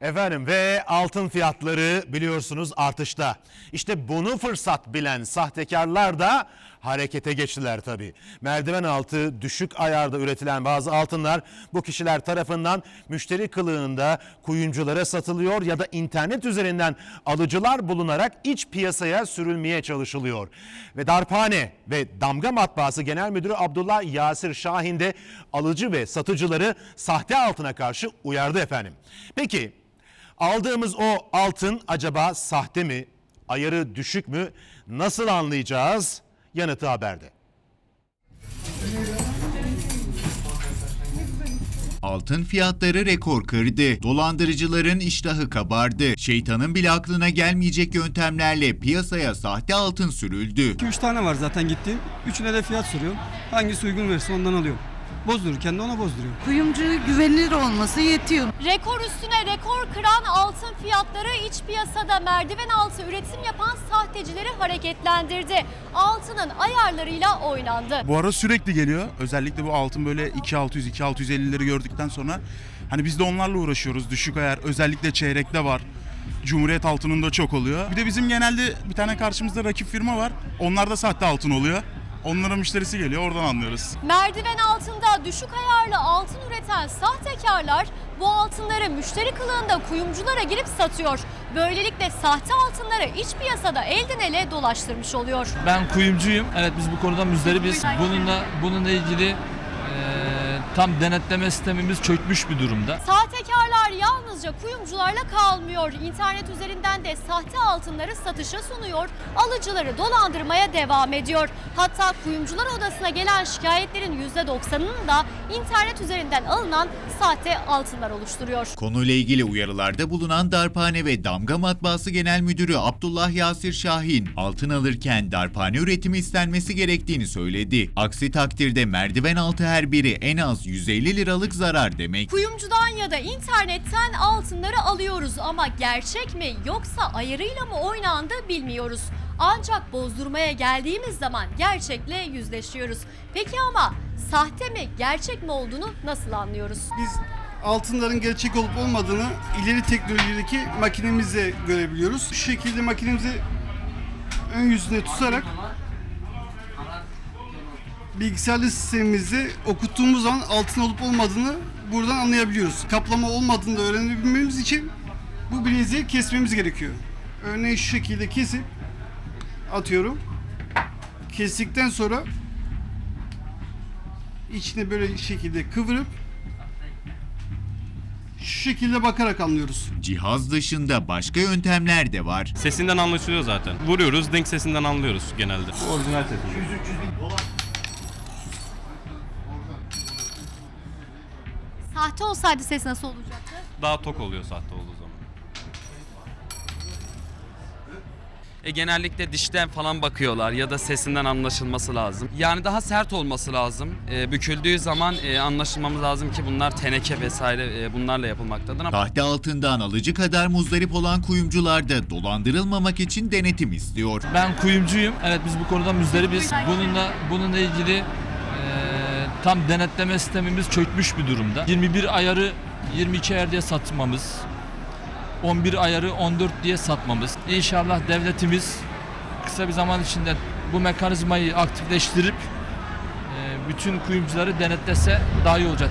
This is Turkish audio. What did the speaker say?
Efendim ve altın fiyatları biliyorsunuz artışta. İşte bunu fırsat bilen sahtekarlar da harekete geçtiler tabii. Merdiven altı düşük ayarda üretilen bazı altınlar bu kişiler tarafından müşteri kılığında kuyumculara satılıyor ya da internet üzerinden alıcılar bulunarak iç piyasaya sürülmeye çalışılıyor. Ve Darphane ve Damga Matbaası Genel Müdürü Abdullah Yasir Şahin de alıcı ve satıcıları sahte altına karşı uyardı efendim. Peki Aldığımız o altın acaba sahte mi? Ayarı düşük mü? Nasıl anlayacağız? Yanıtı haberde. Altın fiyatları rekor kırdı. Dolandırıcıların iştahı kabardı. Şeytanın bile aklına gelmeyecek yöntemlerle piyasaya sahte altın sürüldü. 2-3 tane var zaten gittiğim. Üçüne de fiyat soruyorum. Hangisi uygun verirse ondan alıyorum. Bozdururken de ona bozduruyorum. Kuyumcu güvenilir olması yetiyor. Rekor üstüne rekor kıran altın fiyatları iç piyasada merdiven altı üretim yapan sahtecileri hareketlendirdi. Altının ayarlarıyla oynandı. Bu ara sürekli geliyor. Özellikle bu altın böyle 2600 2650'leri gördükten sonra hani biz de onlarla uğraşıyoruz. Düşük ayar özellikle çeyrekte var. Cumhuriyet altınında çok oluyor. Bir de bizim genelde bir tane karşımızda rakip firma var. Onlar da sahte altın oluyor. Onların müşterisi geliyor oradan anlıyoruz. Merdiven altında düşük ayarlı altın üreten sahtekarlar bu altınları müşteri kılığında kuyumculara girip satıyor. Böylelikle sahte altınları iç piyasada elden ele dolaştırmış oluyor. Ben kuyumcuyum. Evet biz bu konuda müzdaribiz. Bununla bununla ilgili eee, tam denetleme sistemimiz çökmüş bir durumda. Sahtekarlar yalnızca kuyumcularla kalmıyor. İnternet üzerinden de sahte altınları satışa sunuyor. Alıcıları dolandırmaya devam ediyor. Hatta kuyumcular odasına gelen şikayetlerin %90'ını da internet üzerinden alınan sahte altınlar oluşturuyor. Konuyla ilgili uyarılarda bulunan Darphane ve Damga Matbaası Genel Müdürü Abdullah Yasir Şahin, altın alırken darphane üretimi istenmesi gerektiğini söyledi. Aksi takdirde merdiven altı her biri en az 150 liralık zarar demek. Kuyumcudan ya da internetten altınları alıyoruz ama gerçek mi yoksa ayarıyla mı oynandı bilmiyoruz. Ancak bozdurmaya geldiğimiz zaman gerçekle yüzleşiyoruz. Peki ama sahte mi gerçek mi olduğunu nasıl anlıyoruz? Biz altınların gerçek olup olmadığını ileri teknolojideki makinemizle görebiliyoruz. Şu şekilde makinemizi ön yüzüne tutarak bilgisayarlı sistemimizde okuttuğumuz zaman altın olup olmadığını buradan anlayabiliyoruz. Kaplama olmadığını da öğrenebilmemiz için bu bileziği kesmemiz gerekiyor. Örneğin şu şekilde kesip atıyorum. Kestikten sonra içine böyle şekilde kıvırıp şu şekilde bakarak anlıyoruz. Cihaz dışında başka yöntemler de var. Sesinden anlaşılıyor zaten. Vuruyoruz, denk sesinden anlıyoruz genelde. Orijinal sesi. Sahte olsaydı ses nasıl olacaktı? Daha tok oluyor sahte olduğu zaman. E, genellikle dişten falan bakıyorlar ya da sesinden anlaşılması lazım. Yani daha sert olması lazım. E, büküldüğü zaman e, anlaşılmamız lazım ki bunlar teneke vesaire e, bunlarla yapılmaktadır. Sahte altından alıcı kadar muzdarip olan kuyumcular da dolandırılmamak için denetim istiyor. Ben kuyumcuyum. Evet biz bu konuda müzdaribiz. Bununla bununla ilgili tam denetleme sistemimiz çökmüş bir durumda. 21 ayarı 22 ayar diye satmamız. 11 ayarı 14 diye satmamız. İnşallah devletimiz kısa bir zaman içinde bu mekanizmayı aktifleştirip eee, bütün kuyumcuları denetlese daha iyi olacak.